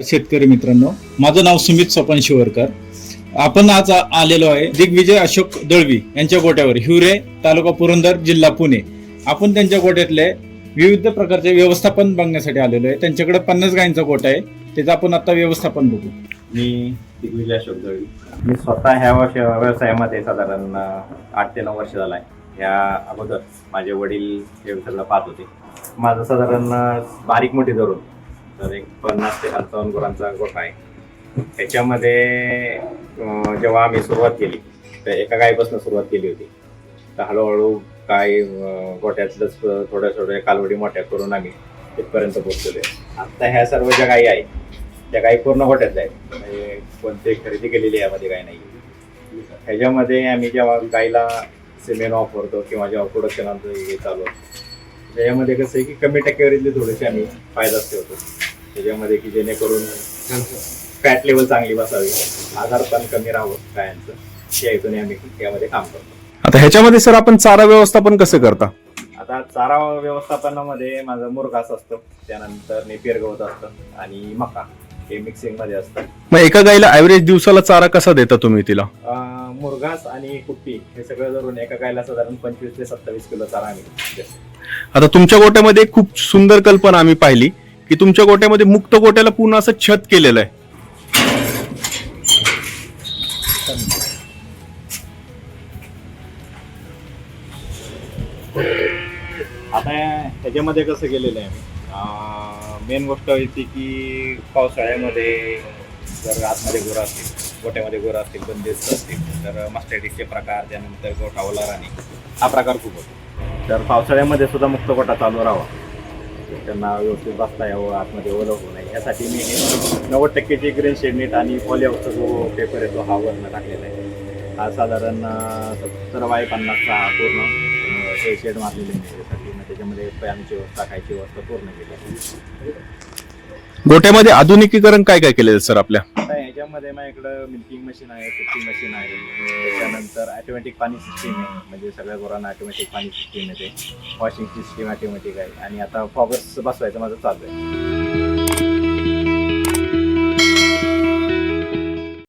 शेतकरी मित्रांनो माझं नाव सुमित स्वपन शिवरकर. आपण आज आलेलो आहे दिग्विजय अशोक दळवी यांच्या गोट्यावर हिवरे तालुका पुरंदर जिल्हा पुणे. आपण त्यांच्या गोट्यातले विविध प्रकारचे व्यवस्थापन बघण्यासाठी आलेलो आहे. त्यांच्याकडे पन्नास गायींचा गोठा आहे. त्याचं आपण आता व्यवस्थापन बघू. मी दिग्विजय अशोक दळवी. मी स्वतः ह्या वर्ष व्यवसायामध्ये साधारण आठ ते नऊ वर्ष झाला आहे या अगोदर माझे वडील हे पाहत होते. माझं साधारण बारीक मोठी धरून तर एक पन्नास ते पंचावन्न गुरांचा गोठा आहे. त्याच्यामध्ये जेव्हा आम्ही सुरुवात केली तर एका गायीपासून सुरुवात केली होती. तर हळूहळू गाय गोठ्यातलंच थोड्या थोड्या कालवडी मोठ्या करून आम्ही तिथपर्यंत पोहोचलेलो आहे. आत्ता ह्या सर्व ज्या गायी आहेत त्या गायी पूर्ण गोठ्यातल्या आहेत. म्हणजे कोणते खरेदी केलेली यामध्ये गाय नाही ह्याच्यामध्ये आम्ही जेव्हा गायीला सिमेंट वापरतो किंवा जेव्हा प्रोडक्शन आमचं हे चालू त्याच्यामध्ये कसं आहे की कमी टक्केवारीतले थोडेसे आम्ही फायदा ठेवतो. त्याच्यामध्ये की जेणेकरून फॅट लेवल चांगली बसावी. आजारपण कमी राहावं गायांचं. हेतूने आम्ही. यामध्ये काम करतो. आता ह्याच्यामध्ये सर आपण चारा व्यवस्थापन कसं करता? आता चारा व्यवस्थापनामध्ये माझं मुरघास असतं. त्यानंतर नेपियर गवत असतं आणि मका हे मिक्सिंगमध्ये असतं. मग एका गाईला ऍव्हरेज दिवसाला चारा कसा देता तुम्ही तिला? अं, मुरघास आणि कुट्टी हे सगळं धरून एका गायला साधारण पंचवीस ते सत्तावीस किलो चारा आम्ही देतो. आता तुमच्या गोट्यामध्ये एक खूप सुंदर कल्पना आम्ही पाहिली. की तुमच्या गोट्यामध्ये मुक्त गोट्याला पूर्ण असं छत केलेलं आहे. आता ह्याच्यामध्ये कसं केलेलं आहे? मेन गोष्ट होती की पावसाळ्यामध्ये जर आतमध्ये गुरं असतील गोट्यामध्ये गुरं असतील बंदिस्त असतील तर मस्टॅटिकचे प्रकार त्यानंतर गोठा ओला राणी हा प्रकार खूप होतो. तर पावसाळ्यामध्ये सुद्धा मुक्त गोटा चालू राहावा. त्यांना व्यवस्थित बसता यावं आतमध्ये ओलं होऊ नये. यासाठी मी हे नव्वद टक्केची ग्रीन शेडनेट आणि पॉलिहाऊसचा जो पेपर आहे तो हा वरनं टाकलेला आहे. हा साधारण सत्तर बाय पन्नासचा हा पूर्ण हे शेड मारलेले मग त्याच्यामध्ये फॅनची व्यवस्था खायची व्यवस्था पूर्ण केली आहे. गोट्यामध्ये आधुनिकीकरण काय काय केलेलं सर आपल्या? त्याच्यामध्ये ह्याच्यामध्ये माझ्याकडं मिल्किंग मशीन आहे कुकिंग मशीन आहे. त्याच्यानंतर ऑटोमॅटिक पाणी सिस्टीम आहे. म्हणजे सगळ्या गुरांना ऑटोमॅटिक पाणी सिस्टीम येते. वॉशिंग सिस्टीम ऑटोमॅटिक आहे. आणि आता फॉगर्स बसवायचं माझं चालू आहे.